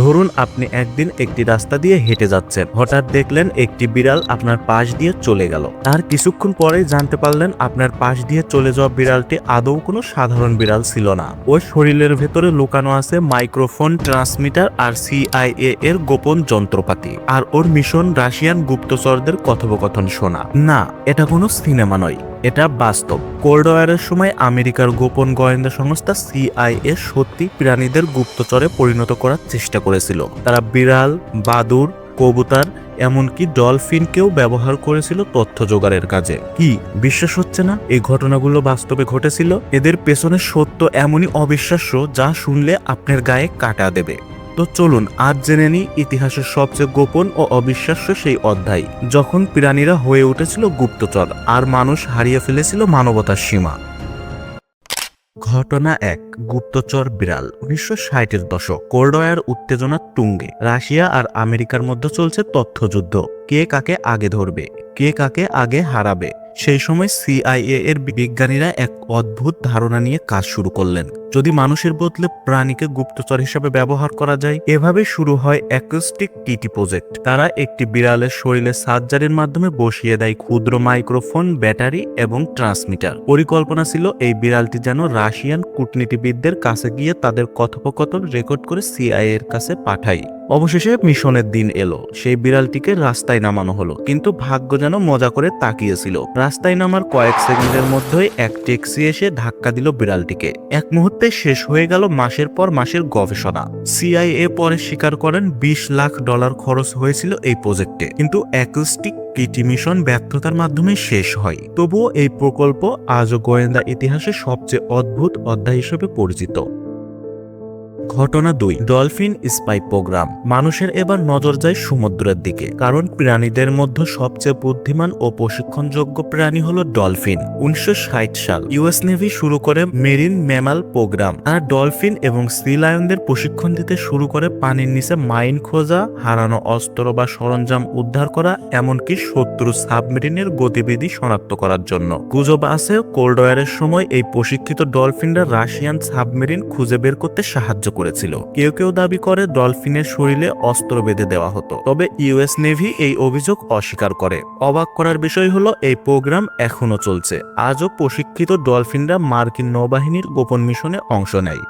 ধরুন আপনি একদিন একটি রাস্তা দিয়ে হেঁটে যাচ্ছেন। হঠাৎ দেখলেন একটি বিড়াল আপনার পাশ দিয়ে চলে গেল। তার কিছুক্ষণ পরেই জানতে পারলেন আপনার পাশ দিয়ে চলে যাওয়া বিড়ালটি আদৌ কোনো সাধারণ বিড়াল ছিল না। ওর শরীরের ভেতরে লুকানো আছে মাইক্রোফোন, ট্রান্সমিটার আর সিআইএ এর গোপন যন্ত্রপাতি। আর ওর মিশন রাশিয়ান গুপ্তচরদের কথোপকথন শোনা। না, এটা কোনো সিনেমা নয়। এটা বাস্তব। কোল্ড ওয়ারের সময় আমেরিকার গোপন গোয়েন্দা সংস্থা সিআইএ সত্যি প্রাণীদের গুপ্তচরে পরিণত করার চেষ্টা করেছিল। তারা বিড়াল, বাদুর, কবুতার, এমনকি ডলফিনকেও ব্যবহার করেছিল তথ্য জোগাড়ের কাজে। কি, বিশ্বাস হচ্ছে না? এই ঘটনাগুলো বাস্তবে ঘটেছিল? এদের পেছনে সত্য এমনই অবিশ্বাস্য যা শুনলে আপনার গায়ে কাটা দেবে। তো চলুন আজ জেনে নিই ইতিহাসের সবচেয়ে গোপন ও অবিশ্বাস্য সেই অধ্যায়, যখন প্রাণীরা হয়ে উঠেছিল গুপ্তচর আর মানুষ হারিয়ে ফেলেছিল মানবতার সীমা। ঘটনা এক, গুপ্তচর বিড়াল, উনিশশো ষাটের দশক কোল্ডওয়ার উত্তেজনার তুঙ্গে। রাশিয়া আর আমেরিকার মধ্যে চলছে তথ্যযুদ্ধ। কে কাকে আগে ধরবে? কে কাকে আগে হারাবে? সেই সময় সিআইএ এর বিজ্ঞানীরা এক অদ্ভুত ধারণা নিয়ে কাজ শুরু করলেন। যদি মানুষের বদলে প্রাণীকে গুপ্তচর হিসেবে ব্যবহার করা যায়, এভাবে শুরু হয় অ্যাকোস্টিক টিটি প্রজেক্ট তারা একটি বিড়ালের শরীরে সার্জারির মাধ্যমে বসিয়ে দেয় ক্ষুদ্র মাইক্রোফোন ব্যাটারি এবং ট্রান্সমিটার পরিকল্পনা ছিল এই বিড়ালটি যেন রাশিয়ান কূটনীতিবিদদের কাছে গিয়ে তাদের কথোপকথন রেকর্ড করে সিআইএ এর কাছে পাঠায়। অবশেষে মিশনের দিন এলো। সেই বিড়ালটিকে রাস্তায় নামানো হলো, কিন্তু ভাগ্য যেন মজা করে তাকিয়েছিল। রাস্তায় নামার কয়েক সেকেন্ডের মধ্যেই এক ট্যাক্সি এসে ধাক্কা দিল বিড়ালটিকে। এক মুহূর্তে শেষ হয়ে গেল মাসের পর মাসের গবেষণা। সিআইএ পরে স্বীকার করেন, বিশ লাখ ডলার খরচ হয়েছিল এই প্রজেক্টে, কিন্তু অ্যাকুস্টিক কিটি মিশন ব্যর্থতার মাধ্যমে শেষ হয়। তবুও এই প্রকল্প আজও গোয়েন্দা ইতিহাসে সবচেয়ে অদ্ভুত অধ্যায় হিসেবে পরিচিত। ঘটনা দুই, ডলফিন স্পাই প্রোগ্রাম। মানুষের এবার নজর যায় সমুদ্রের দিকে, কারণ প্রাণীদের মধ্যে সবচেয়ে বুদ্ধিমান ও প্রশিক্ষণযোগ্য প্রাণী হলো ডলফিন। উনিশশো সাল ইউএস নেভি শুরু করে মেরিন ম্যামাল প্রোগ্রাম। তারা ডলফিন এবং সি লায়নদের প্রশিক্ষণ দিতে শুরু করে পানির নিচে মাইন খোঁজা, হারানো অস্ত্র বা সরঞ্জাম উদ্ধার করা, এমনকি শত্রু সাবমেরিনের গতিবিধি শনাক্ত করার জন্য। গুজব আছে কোল্ড ওয়ারের সময় এই প্রশিক্ষিত ডলফিনরা রাশিয়ান সাবমেরিন খুঁজে বের করতে সাহায্য করেছিল। কেউ কেউ দাবি করে ডলফিনের শরীরে অস্ত্র বেঁধে দেওয়া হতো। তবে ইউএস নেভি এই অভিযোগ অস্বীকার করে। অবাক করার বিষয় হলো, এই প্রোগ্রাম এখনও চলছে। আজও প্রশিক্ষিত ডলফিনরা মার্কিন নৌবাহিনীর গোপন মিশনে অংশ নেয়।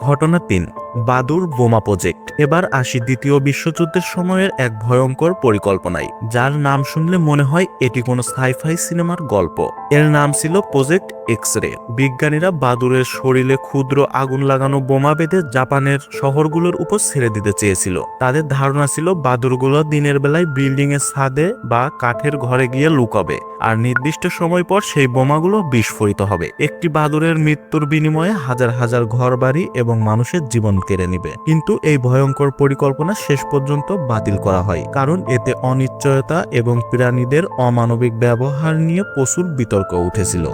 ঘটনা তিন। বাদুর বোমা প্রজেক্ট। এবার আসি দ্বিতীয় বিশ্বযুদ্ধের সময়ের এক ভয়ঙ্কর পরিকল্পনায়, যার নাম শুনলে মনে হয় এটি কোনো সাইফাই সিনেমার গল্প। এর নাম ছিল প্রজেক্ট এক্স রে বিজ্ঞানীরা বাদুরের শরীরে ক্ষুদ্র আগুন লাগানো বোমা বেঁধে জাপানের শহরগুলোর উপর ছেড়ে দিতে চেয়েছিল। তাদের ধারণা ছিল বাদুরগুলো দিনের বেলায় বিল্ডিং এর ছাদে বা কাঠের ঘরে গিয়ে লুকাবে, আর নির্দিষ্ট সময় পর সেই বোমাগুলো বিস্ফোরিত হবে। একটি বাদুরের মৃত্যুর বিনিময়ে হাজার হাজার ঘরবাড়ি এবং মানুষের জীবন কেড়ে নিবে। কিন্তু এই ভয়ঙ্কর পরিকল্পনা শেষ পর্যন্ত বাতিল করা হয়, কারণ এতে অনিশ্চয়তা এবং প্রাণীদের অমানবিক ব্যবহার নিয়ে প্রচুর বিতর্ক উঠেছিল।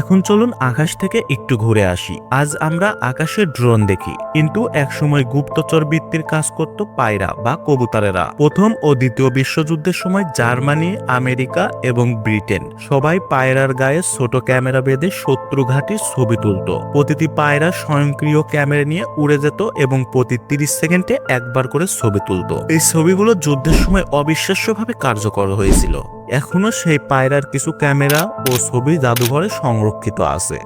এখন চলুন আকাশ থেকে একটু ঘুরে আসি। আজ আমরা আকাশে ড্রোন দেখি, কিন্তু একসময় গুপ্তচর বৃত্তির কাজ করত পায়রা বা কবুতারেরা। প্রথম ও দ্বিতীয় বিশ্বযুদ্ধের সময় জার্মানি, আমেরিকা এবং ব্রিটেন সবাই পায়রার গায়ে ছোট ক্যামেরা বেঁধে শত্রু ঘাটির ছবি তুলত। প্রতিটি পায়রা স্বয়ংক্রিয় ক্যামেরা নিয়ে উড়ে যেত এবং প্রতি তিরিশ সেকেন্ডে একবার করে ছবি তুলত। এই ছবিগুলো যুদ্ধের সময় অবিশ্বাস্যভাবে কার্যকর হয়েছিল। এখনও সেই পায়রার কিছু ক্যামেরা ও ছবি জাদুঘরে সংরক্ষিত আছে।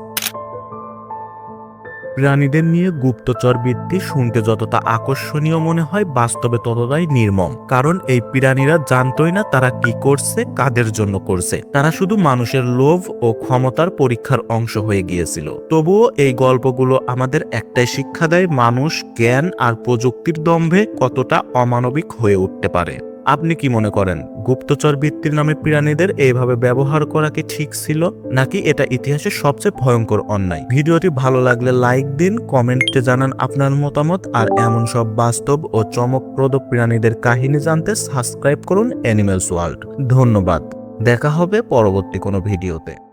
প্রাণীদের নিয়ে গুপ্তচর বৃত্তি শুনতে যতটা আকর্ষণীয় মনে হয়, বাস্তবে ততটাই নির্মম। কারণ এই প্রাণীরা জানতই না তারা কি করছে, কাদের জন্য করছে। তারা শুধু মানুষের লোভ ও ক্ষমতার পরীক্ষার অংশ হয়ে গিয়েছিল। তবুও এই গল্পগুলো আমাদের একটাই শিক্ষা দেয়, মানুষ জ্ঞান আর প্রযুক্তির দম্ভে কতটা অমানবিক হয়ে উঠতে পারে। আপনি কি মনে করেন গুপ্তচর বৃত্তির নামে প্রাণীদের এইভাবে ব্যবহার করা কি ঠিক ছিল, নাকি এটা ইতিহাসের সবচেয়ে ভয়ঙ্কর অন্যায়? ভিডিওটি ভালো লাগলে লাইক দিন, কমেন্টে জানান আপনার মতামত, আর এমন সব বাস্তব ও চমকপ্রদ প্রাণীদের কাহিনী জানতে সাবস্ক্রাইব করুন অ্যানিমেলস ওয়ার্ল্ড। ধন্যবাদ, দেখা হবে পরবর্তী কোনো ভিডিওতে।